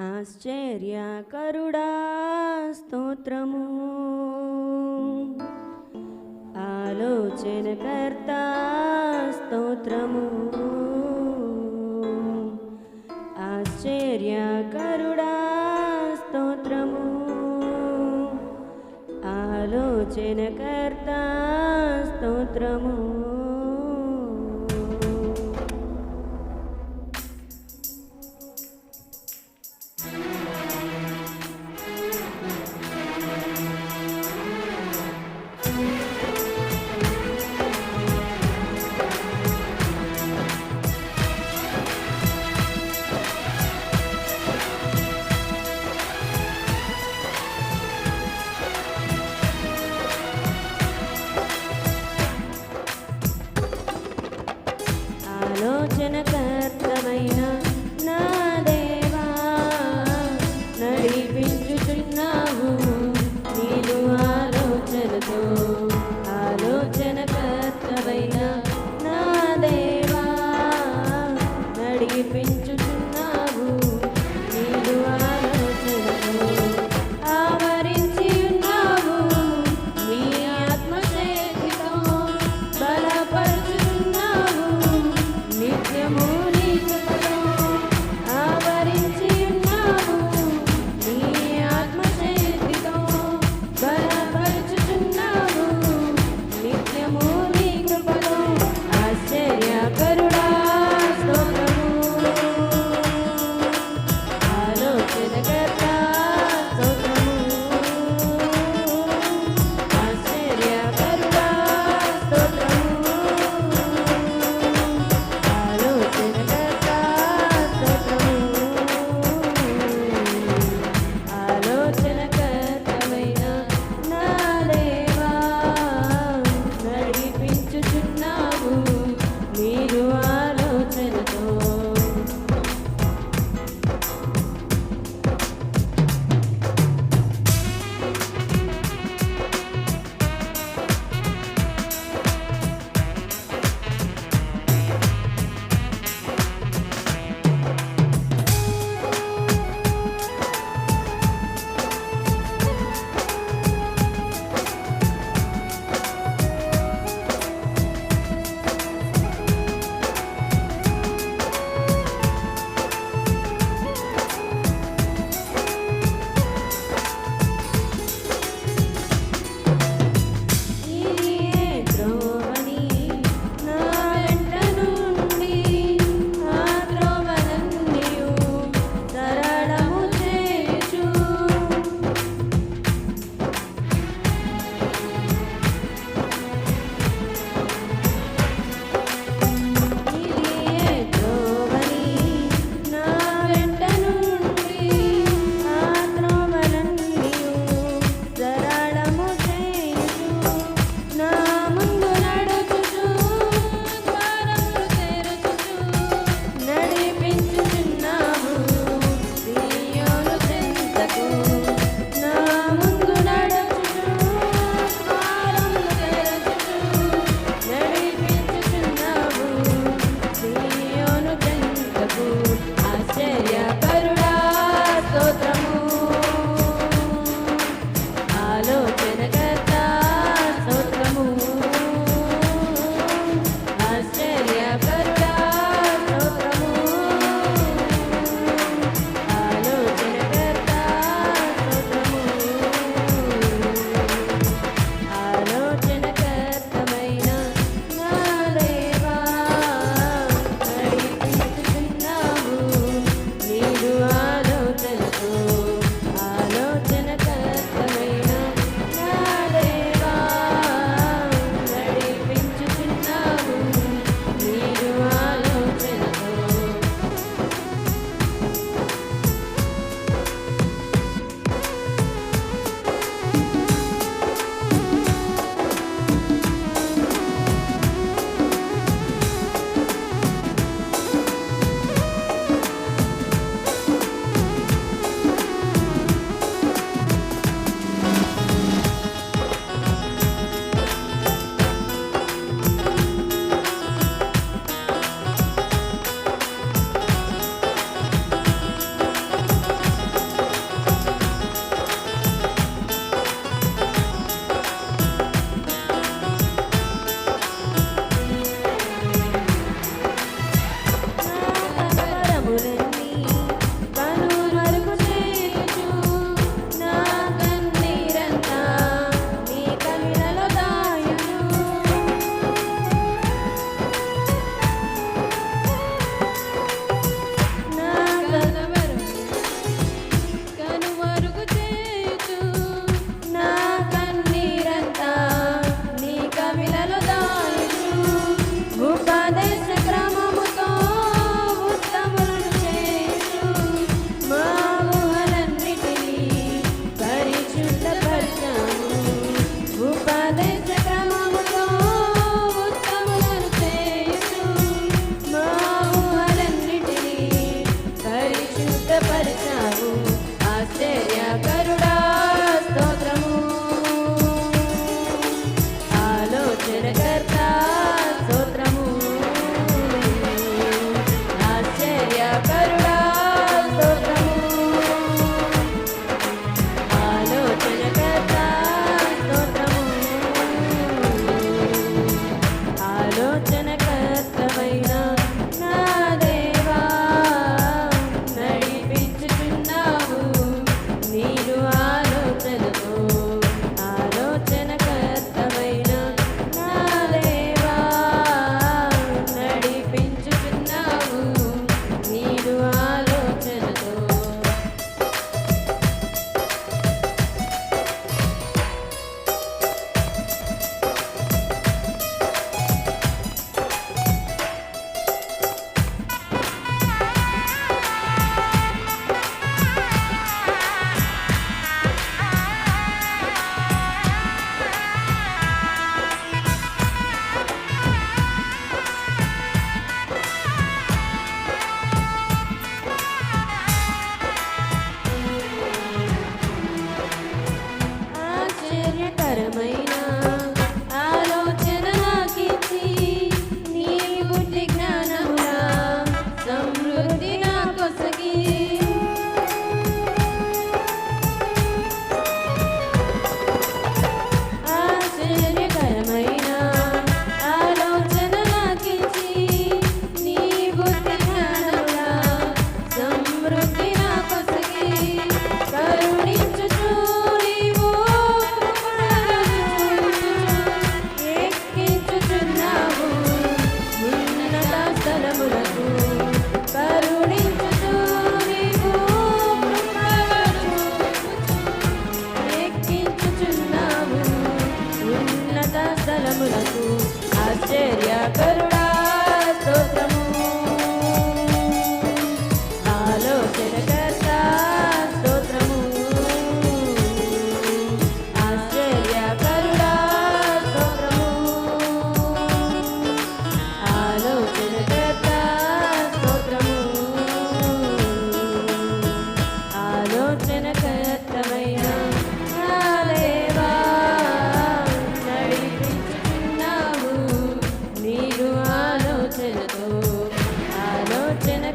ఆశ్చర్యకరుడా స్తోత్రము. ఆలోచనకర్త స్తోత్రము. ఆశ్చర్యకరుడా స్తోత్రము. ఆలోచనకర్త స్తోత్రము. ఆలోచన కర్తమైన నా better dinner.